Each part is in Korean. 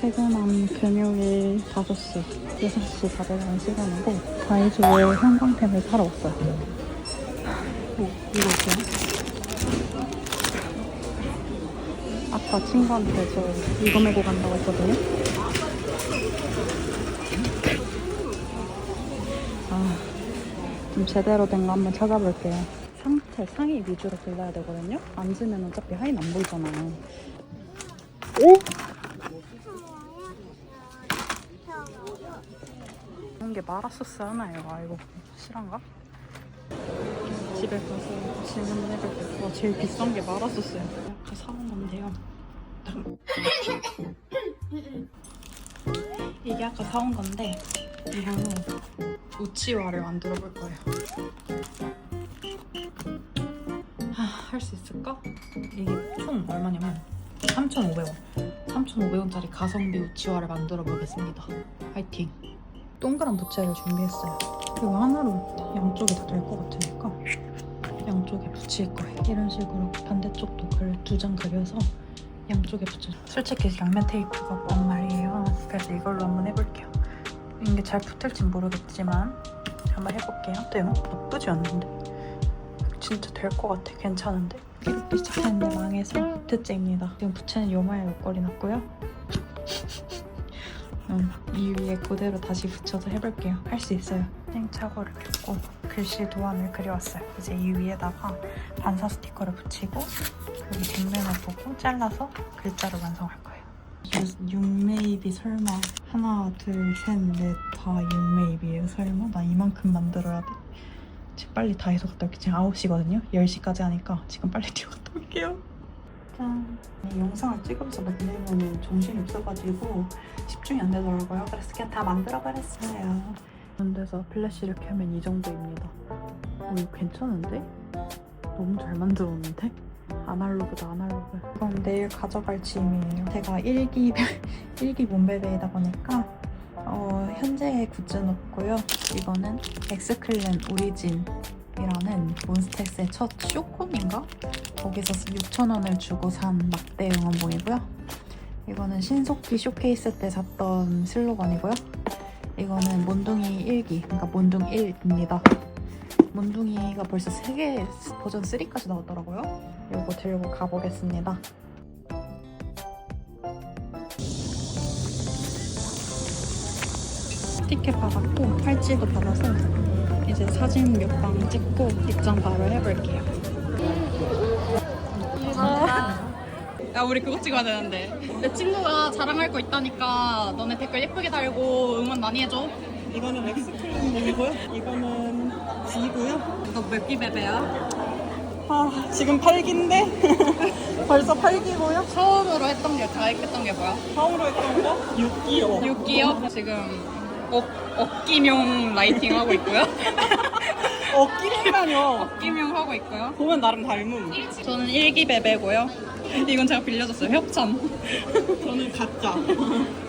퇴근한 금요일 5시, 6시 다 돼가는 시간인데 다이소에 형광템을 사러 왔어요. 오, 이거 어때요? 아까 친구한테 저 이거 메고 간다고 했거든요. 좀 제대로 된 거 한번 찾아볼게요. 상체, 상의 위주로 골라야 되거든요. 앉으면 어차피 하의는 안 보이잖아요. 오! 이런 게 마라소스 하나예요. 아 이거 실한가? 집에 가서 질문해볼게요. 와 제일 비싼 게 마라소스예요. 아까 사온 건데요. 이게 아까 사온 건데 이걸로 우치와를 만들어 볼 거예요. 할 수 있을까? 이게 총 얼마냐면 3,500원. 3,500원짜리 가성비 우치와를 만들어 보겠습니다. 화이팅! 동그란 부채를 준비했어요. 이거 하나로 양쪽이 다 될 것 같으니까 양쪽에 붙일 거예요. 이런 식으로 반대쪽도 글 두 장 그려서 양쪽에 붙여. 솔직히 양면 테이프가 없단 말이에요. 그래서 이걸로 한번 해볼게요. 이게 잘 붙을진 모르겠지만 한번 해볼게요. 어때요? 나쁘지 않는데? 진짜 될 것 같아. 괜찮은데? 이렇게 시작했는데 망해서 드째입니다. 지금 부채는 요마에 옆걸이 났고요. 음, 이 위에 그대로 다시 붙여서 해볼게요. 할 수 있어요. 생차고를 긋고 글씨 도안을 그려왔어요. 이제 이 위에다가 반사 스티커를 붙이고 여기 뒷면을 보고 잘라서 글자를 완성할 거예요. 6메이비 설마 하나 둘 셋 넷다 6메이비예요 설마? 나 이만큼 만들어야 돼? 지금 빨리 다이소 갔다 올게 지금 9시거든요 10시까지 하니까 지금 빨리 뛰어갔다 올게요 짠이 영상을 찍으면서 만들면 정신이 없어가지고 집중이 안 되더라고요 그래서 그냥 다 만들어버렸어요 이런 데서 플래시를 켜면 이 정도입니다 어 이거 괜찮은데? 너무 잘 만들었는데? 아날로그다 아날로그. 이건 내일 가져갈 짐이에요. 제가 일기 일기 몸베베이다 보니까 어, 현재 굿즈는 없고요. 이거는 엑스클랜 오리진이라는 몬스테스의 첫 쇼콤인가? 거기서 6,000원을 주고 산 막대 응원봉이고요. 이거는 신속기 쇼케이스 때 샀던 슬로건이고요. 이거는 몬둥이 1기 그러니까 몬둥 1입니다 몬둥이가 벌써 3개 버전 3까지 나왔더라고요. 이거 들고 가보겠습니다. 티켓 받았고 팔찌도 받아서 이제 사진 몇 방 찍고 입장 바로 해볼게요. 야 우리 그거 찍어야 되는데. 내 친구가 자랑할 거 있다니까 너네 댓글 예쁘게 달고 응원 많이 해줘. 이거는 엑스클림이고요. 이거는 G고요. 너몇기 베베야? 아 지금 8기인데 벌써 8기고요. 처음으로 했던 게 가입했던 게 뭐야? 처음으로 했던 거 6기요. 6기요? 지금 업, 업기명 라이팅 하고 있고요 어끼리라뇨. 업기명 하고 있고요 보면 나름 닮음. 저는 1기 베베고요 이건 제가 빌려줬어요 협찬 저는 가짜.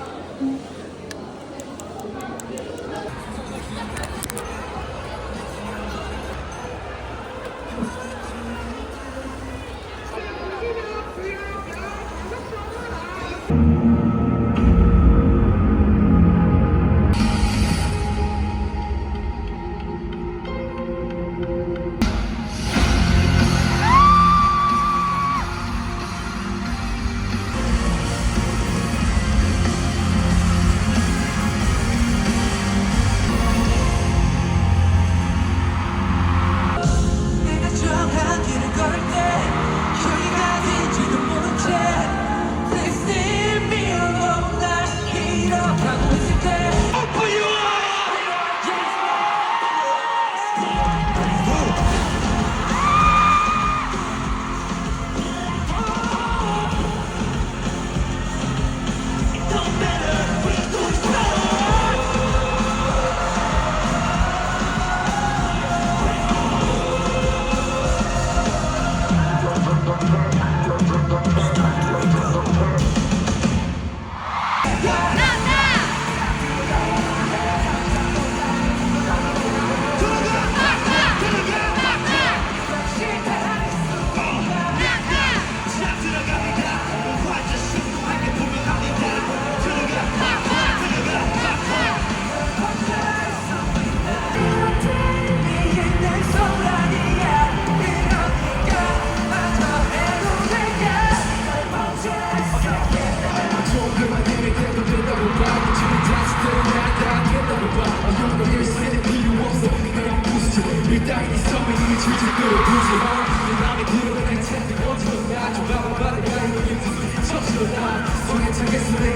영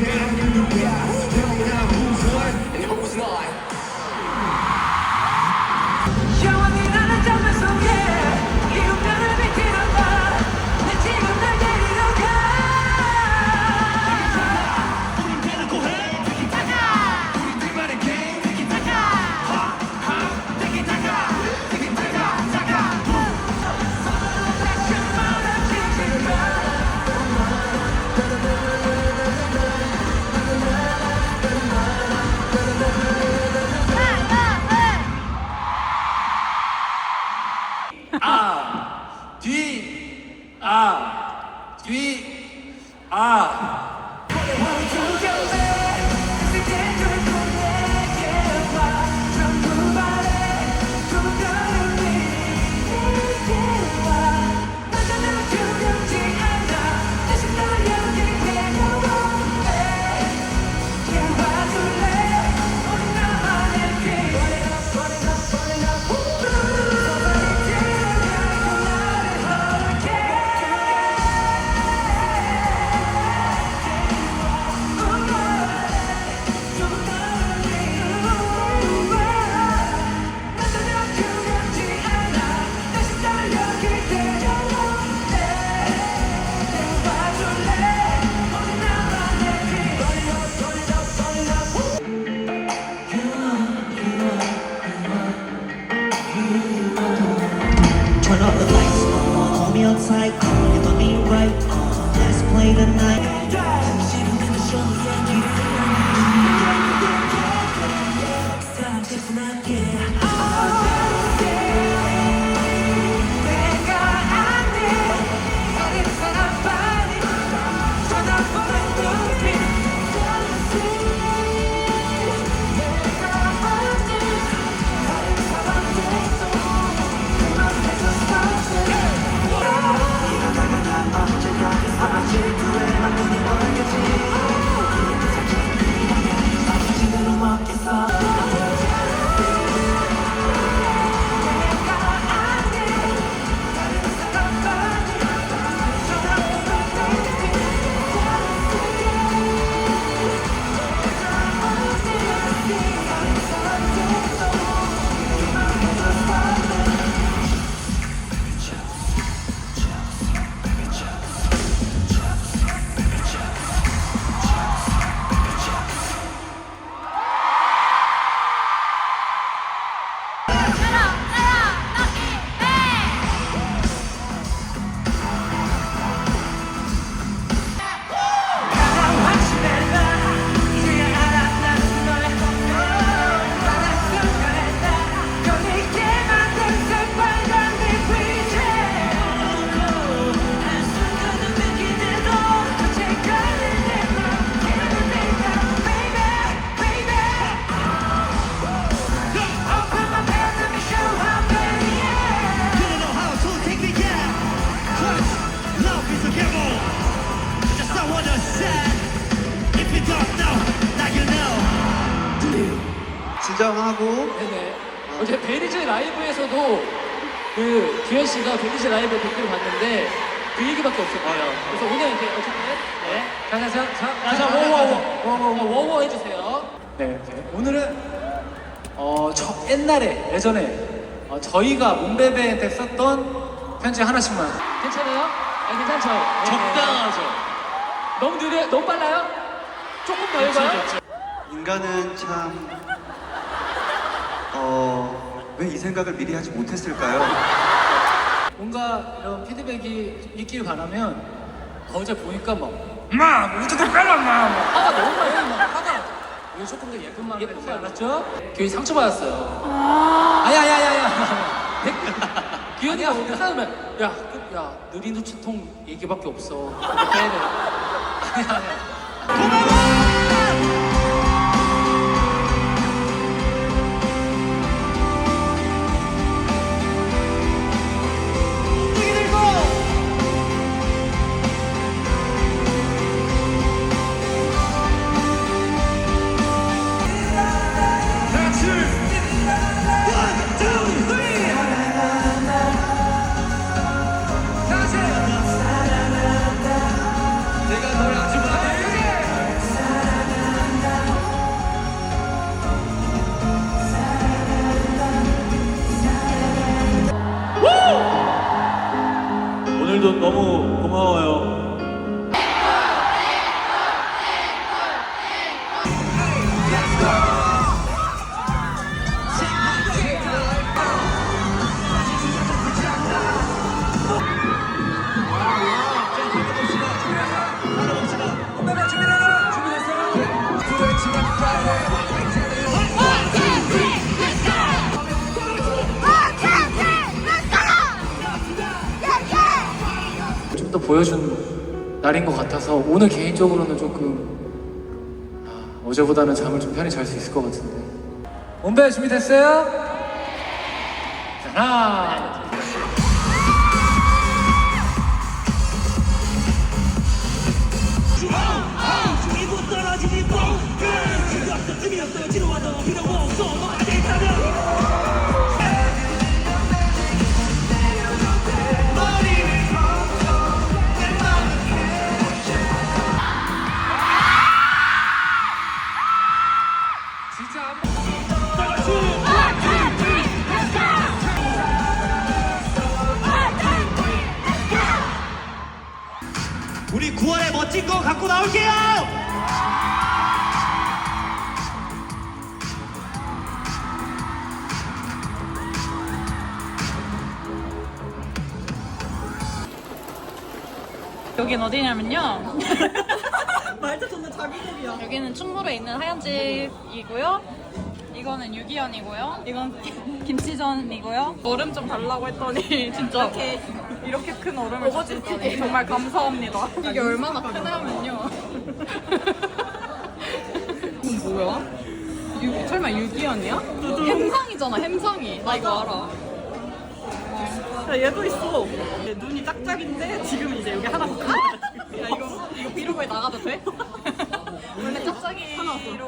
진정하고 규현 씨가 베리즈 라이브 댓글 봤는데 그 얘기밖에 없었어요. 그래서 오늘 이제 어쨌든 네. 자, 자, 자, 자, 자, 워워워, 워 워워, 워워 해주세요. 네, 이제 오늘은 어, 저 옛날에 예전에 어, 저희가 문베베 때 썼던 편지 하나씩만. 괜찮아요? 아, 괜찮죠? 적당하죠. 너무 느려, 너무 빨라요? 조금 더 읽어요? 인간은 참 어, 왜 이 생각을 미리 하지 못했을까요? 뭔가 이런 피드백이 있길 바라면 어제 보니까 막 마! 우주도 깔라 마! 막 화가 너무 많이 나 화가. 이거 조금 더 예쁜 말 예쁜 말 맞죠? 교회 상처받았어요. 아야야야야. 규현이가 뭐 하면 야, 그, 야 느린 우체통 얘기밖에 없어. 그거 빼야 돼 아니야. 아니 보여준 날인 것 같아서 오늘 개인적으로는 조금 아, 어제보다는 잠을 좀 편히 잘 수 있을 것 같은데. 원배 준비됐어요? 자, 하나, 둘, 셋. 진짜 여긴 어디냐면요. 말도 듣는 자기들이야. 여기는 충무로에 있는 하얀 집이고요. 이거는 유기현이고요. 이건 김치전이고요. 얼음 좀 달라고 했더니 진짜 이렇게 이렇게 큰 얼음을 주시더니 정말 감사합니다. 이게 얼마나 크냐면요. 이건 뭐야? 유, 설마 유기현이야? 햄상이잖아 햄상이. 나 이거 알아. 야, 얘도 있어. 얘 눈이 짝짝인데 지금 이제 여기 하나 더. 야 이거 이거 비로그에 나가도 돼? 원래 짝짝이로 나오는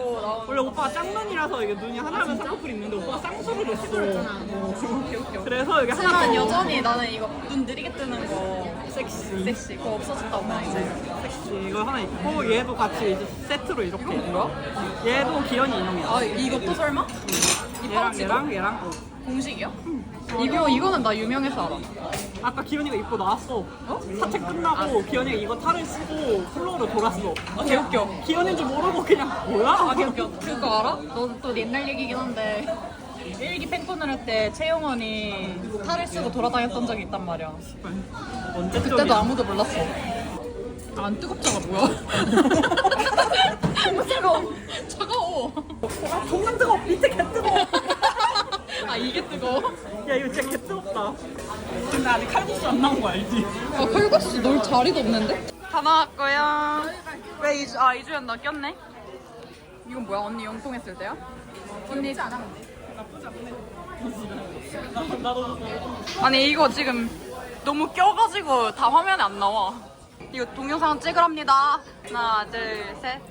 원래 오빠가 짝눈이라서 이게 눈이 하나면 쌍꺼풀 있는데 오빠가 쌍수를 했어. 어. 그래서 여기 하나 나는 여전히 나는 이거 눈 느리게 뜨는 거 섹시 섹시 그거 없어졌다고 나 이제 섹시 이거 하나 있고 얘도 같이 이제 세트로 이렇게. 이거 뭐야? 얘도 기현이 인형이야. 아 이것도 설마? 이 얘랑 파우치도? 얘랑 얘랑. 어. 공식이야? 이거 이거는 나 유명해서 알아. 아까 기현이가 입고 나왔어. 사체 끝나고 기현이가 이거 탈을 쓰고 플로어로 돌았어. 아 개웃겨. 기현인 줄 모르고 그냥 뭐야? 아 개웃겨. 그거 알아? 너또 옛날 얘기긴 한데. 일기 팬콘을 할때 채용원이 탈을 쓰고 돌아다녔던 적이 있단 말이야. 언제 그때도 아무도 몰랐어. 아, 안 뜨겁잖아 뭐야. 차가워. 차가워. 아 정말 뜨거. 밑에 개 뜨거. 아 이게 뜨거워? 야 이거 진짜 개 뜨겁다. 근데 아직 칼국수 안 나온 거 알지? 아 컬국수 놀 자리도 없는데? 다 나왔고요 왜 이주 아 이주연 나 꼈네 이건 뭐야 언니 영통했을 때야? 언니 나도 아니 이거 지금 너무 껴가지고 다 화면에 안 나와 이거 동영상 찍으랍니다 하나 둘셋다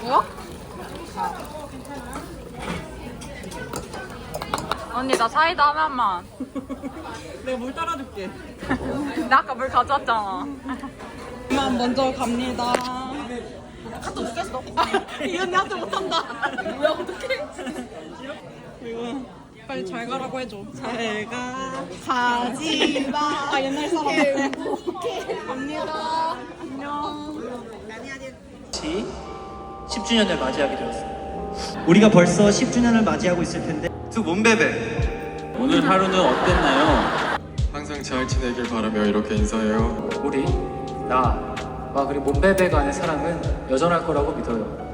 부어? 언니 나 사이다 하나만 내가 물 따라줄게. 나 아까 물 가져왔잖아 그만 먼저 갑니다. 카톡 죽겠어 이 언니 하트 못한다. 뭐야 어떡해 그리고 빨리 잘 가라고 해줘. 잘 가. 가지 마. 아 옛날 사람. 갑니다 같이 10주년을 맞이하게 되었습니다. 우리가 벌써 10주년을 맞이하고 있을 텐데 두 몸베베. 오늘 하루는 어땠나요? 항상 잘 지내길 바라며 이렇게 인사해요. 우리 나 와 그리고 몬베베 간의 사랑은 여전할 거라고 믿어요.